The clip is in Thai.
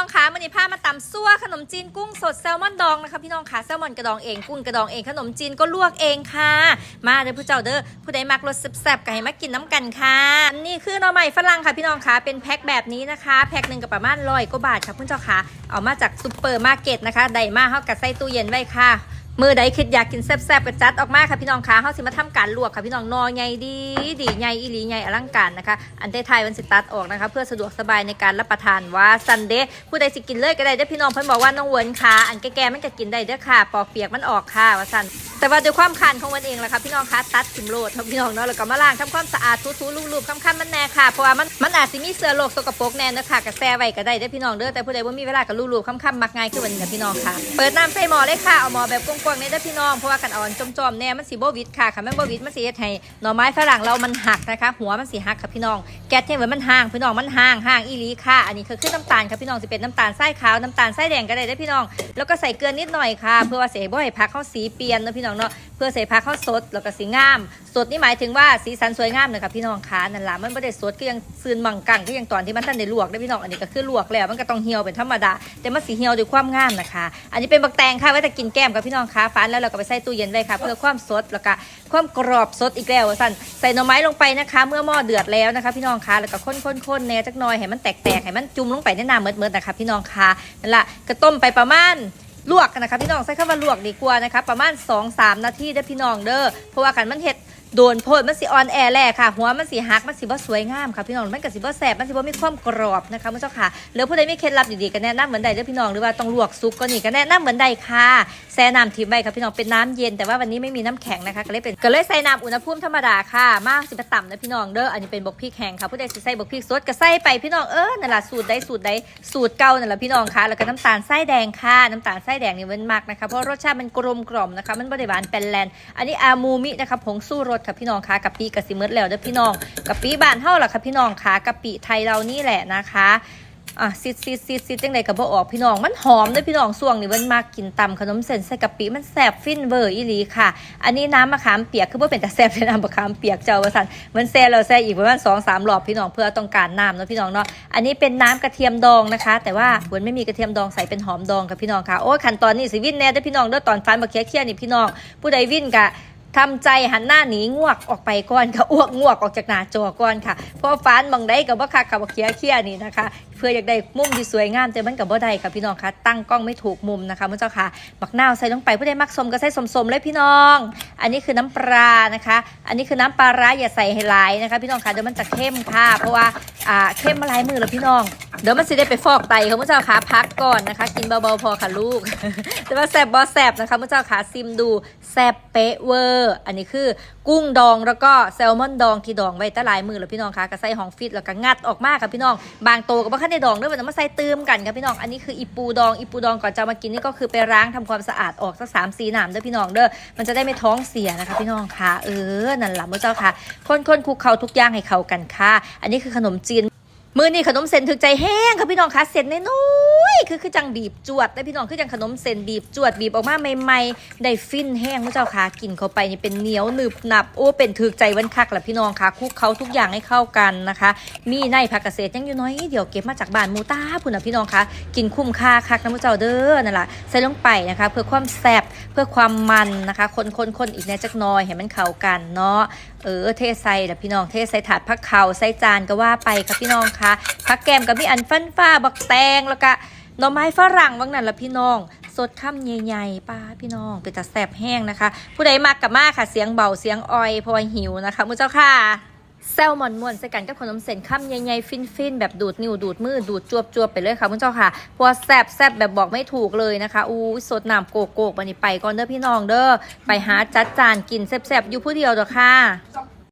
องคะมันนี่พามาตำซั่วขนมจีนกุ้งสดแซลมอนดองนะคะพี่น้องคะแซลมอนกระดองเองกุ้งกระดองเองขนมจีนก็ลวกเองค่ะ มาเด้อผู้เจ้าเด้อผู้ใดมักรสแซ่บๆก็ให้มากินน้ำกันค่ะอันนี่คือหน่อไม้ฝรั่งค่ะพี่น้องคะเป็นแพ็คแบบนี้นะคะแพ็คหนึ่งกับประมาณร้อยกว่าบาทค่ะพี่เจ้าคะเอามาจากซุปเปอร์มาร์เก็ตนะคะไดมาเฮากับใส่ตู้เย็นไว้ค่ะ มือใดคิดอยากกินแซ่บๆก็จัดออกมาค่ะพี่น้องคะเฮาสิมาทำการลวกค่ะพี่น้องนอใหญ่ดีดีใหญ่อีหลีใหญ่อลังการนะคะ อันไทยมันสิตัดออกนะคะ เพื่อสะดวกสบายในการรับประทานว่าซันเดย์ผู้ใดสิกินเลยก็ได้เด้อพี่น้องเพิ่นบอกว่าน้องเวิร์นค่ะอันแก่ๆมันก็กินได้เด้อค่ะ ปอกเปียกมันออกค่ะว่าซัน แต่ว่าด้วยความคันของมันเองแหละค่ะพี่น้องคะตัดถิ่มโลดค่ะพี่น้องเนาะแล้วก็มาล้างทำความสะอาดทูๆลูบๆค้ำๆมันแน่ค่ะเพราะว่ามันมันอาจสิมีเสื้อโรคสกปรกแน่เด้อค่ะก็แซไว้ก็ได้เด้อพี่น้องเด้อแต่ผู้ใดบ่ามีเวลาก็ลูบๆค้ำๆมักง่ายคือวันนี้นะพี่น้องค่ะเปิดน้ำใส่หม้อเลยค่ะเอาหม้อแบบกว้างๆเนี่ยเด้อพี่น้องเพราะว่ากันอ่อนจอมๆแน่มันสิบ่วิดค่ะค่ะแมันบ่วิดมันสิเฮ็ดให้หน่อไม้ฝรั่งเรามันหักนะคะ หัวมันสิหักค่ะพี่น้องแก๊สเนี่ยเหมือนมันห่างพี่น้องมันห่างห่างอีลีค่ะ อันนี้คือคือน้ำตาลค่ะพี่น้องสิเป็นน้ำตาลทรายขาวน้ำตาลทรายแดงก็ได้เด้อพี่น้อง แล้วก็ใส่เกลือนิดหน่อยค่ะ เพื่อว่าเสียบ่ให้ผักเข้าสีเปลี่ยนนะพี่น้องเนาะเพื่อใส่ผักเขาสดแล้วก็สีงาม สดนี่หมายถึงว่าสีสันสวยงามเลยค่ะพี่น้องคะนั่นล่ะมันไม่ได้สดก็ยังซึนมังกังก็ยังตอนที่มันท่านได้ลวกได้พี่น้องอันนี้ก็คือลวกแล้วมันก็ต้องเหี่ยวเป็นธรรมดา แต่มันสีเหี่ยวด้วยความงามนะคะ อันนี้เป็นบักแตงค่ะไว้แต่กินแก้มกับพี่น้องคะฟันแล้วเราก็ไปใส่ตู้เย็นไว้ค่ะ เพื่อความสดแล้วก็ความกรอบสดอีกแล้วสั่นใส่หน่อไม้ลงไปนะคะ เมื่อหม้อเดือดแล้วนะคะ พี่น้องคะแล้วก็ข้นๆๆแน่จักหน่อยให้มันแตกๆให้มันจุ่มลงไปในน้ำเมืดๆนะคะพี่น้องคะนั่นล่ะก็ต้มไปประมาณ ลวกกันนะคะพี่น้องใช้คำว่าลวกดีกว่านะคะประมาณ2-3นาทีเด้อพี่น้องเด้อเพราะว่ากันมันเห็ด โดนโพดมันสิออนแอร์แหละค่ะ หัวมันสิหักมันสิบ่สวยงามค่ะพี่น้องมันก็สิบ่แสบมันสิบ่มีความกรอบนะคะมุ้เจ้าค่ะหรือผู้ใดมีเคล็ดลับดีๆก็แนะนำเหมือนใดเด้อพี่น้องหรือว่าต้องลวกซุปก็นี่ก็แนะนำเหมือนใดค่ะแช่น้ำทิ้งไว้ค่ะพี่น้องเป็นน้ำเย็นแต่ว่าวันนี้ไม่มีน้ำแข็งนะคะก็เลยเป็นก็เลยใส่น้ำอุณหภูมิธรรมดาค่ะมากสิบต่ำนะพี่น้องเด้ออันนี้เป็นบกพริกแห้งค่ะผู้ใดสิใส่บกพริกสดก็ใส่ไปพี่น้องเออนั่นแหละสูตรใดสูตรใดสูตรเก่านั่นแหละพี่น้องค่ะแล้วก็น้ำตาลทรายแดงค่ะน้ำตาลทรายแดงนี่มันมากนะคะเพราะรสชาติมันกลมกล่อมนะคะมันบริหวานเป็นแลนอันนี้อามูมินะคะผงสู้รสค่ะพี่น้องค่ะกะปิกะสิเมดแล้วเด้อพี่น้องกะปิบ้านเฮาล่ะค่ะพี่น้องค่ะกะปิไทยเรานี่แหละนะคะอะซิดซิดซิดซิดจังไดกับบ่ออกพี่น้องมันหอมเด้อพี่น้องส่วงนี่มันมากกินตำขนมเส้นใส่กะปิมันแซ่บฟินเวอร์อีหลีค่ะ อันนี้น้ำมะขามเปียกคือว่าเป็นแต่แซ่บเลยน้ำมะขามเปียกเจ้าว่าสันมันแซ่เราแซ่อีกประมาณสองสามรอบพี่น้องเพื่อต้องการน้ำเนาะพี่น้องเนาะอันนี้เป็นน้ำกระเทียมดองนะคะ แต่ว่าหวนไม่มีกระเทียมดองใส่เป็นหอมดองค่ะพี่น้องค่ะโอ้ยขั้นตอนนี้สิวินแน่เด้อพี่น้องเด้อตอนฟันบักเคี้ยเคี้ยนี่พี่น้องผู้ใดวินกะ ทำใจหันหน้าหนีงวกออกไปก่อนค่ะอ้วกงวกออกจากหน้าจอก่อนค่ะเพราะฟันบางได้กับว่าคักกับบักเคี้ยเคี้ยนี่นะคะ เพื่ออยากได้มุมที่สวยงามแต่มันกับบ่ได้ค่ะพี่น้องคะตั้งกล้องไม่ถูกมุมนะคะมุ้เจ้าค่ะบักนาวใส่ลงไปผู้ใดมักสมก็ใส่สมๆเลยพี่น้อง อันนี้คือน้ำปลานะคะ อันนี้คือน้ำปลาร้าอย่าใส่ให้หลายนะคะ พี่น้องค่ะเดี๋ยวมันจะเข้มค่ะ เพราะว่าอ่าเข้มมาหลายมือแล้วพี่น้อง เดี๋ยวมันสิได้ไปฟอกไตค่ะมุ้เจ้าค่ะพักก่อนนะคะ กินเบาๆพอค่ะลูก แต่ว่าแซบบอแซบนะคะมุ้เจ้าค่ะซิมดูแซบเป๊ะเวอร์ อันนี้คือกุ้งดองแล้วก็แซลมอนดองที่ดองไว้ตั้งหลายมือแล้วพี่น้องค่ะก็ใส่หองฟิตแล้วก็งัดออกมาค่ะพี่น้อง บางโตวก็บ่คันได้ดองด้วยมันมาใส่เติมกันค่ะพี่น้อง อันนี้คืออีปูดองอีปูดองก่อนจะมากินนี่ก็คือไปล้างทำความสะอาดออกสักสามสี่น้ำเด้อพี่น้องเด้อ มันจะได้ไม่ท้องเสียนะคะพี่น้องค่ะเออ นั่นแหละมุ้เจ้าค่ะคนๆคลุกเคล้าทุกอย่างให้เข้ากันค่ะ อันนี้คือขนมจีน มือนี่ขนมเส้นถึกใจแห้งค่ะพี่น้องคะเส้นน้อยคือคือจังบีบจวดได้พี่น้องคือจังขนมเส้นบีบจวดบีบออกมาใหม่ๆได้ฟินแห้งพระเจ้าค่ะกินเข้าไปนี่เป็นเหนียวหนึบหนับโอ้เป็นถึกใจวันคักแหละพี่น้องค่ะคลุกเขาทุกอย่างให้เข้ากันนะคะ มีในผักเกษตรยังอยู่น้อยเดี๋ยวเก็บมาจากบ้านมูต้าพุ่นนะพี่น้องคะกินคุ้มค่าคักนะพระเจ้าเด้อนั่นแหละใส่ลงไปนะคะ เพื่อความแซ่บเพื่อความมันนะคะ คนๆๆอีกแน่จักน้อยให้มันเข้ากันเนาะเออเทใส่แล้วพี่น้องเทใส่ถาดพักเข่าใส่จานก็ว่าไปค่ะพี่น้องค่ะพักแกมกับมีอันฟันฟ้าบักแตงแล้วก็หน่อไม้ฝรั่งบางนั่นละพี่น้อง สดข้ามใหญ่ๆป้าพี่น้องเป็นตาแสบแห้งนะคะ ผู้ใดมากกับมากค่ะเสียงเบาเสียงออยพราะว่าหิวนะคะมุ้เจ้าค่ะแซลมอนมวนใส่กันกับขนมเส้นข้ามใหญ่ๆฟินๆ แบบดูดนิ้วดูดมือดูดจวบๆไปเลยค่ะมุ้เจ้าค่ะพวแซบแซบแบบบอกไม่ถูกเลยนะคะอู้สดน้ำโกโก้บันนี้ไปก่อนเด้อพี่น้องเด้อไปหาจัดจานกินแซบๆ อยู่ผู้เดียวเด้อค่ะ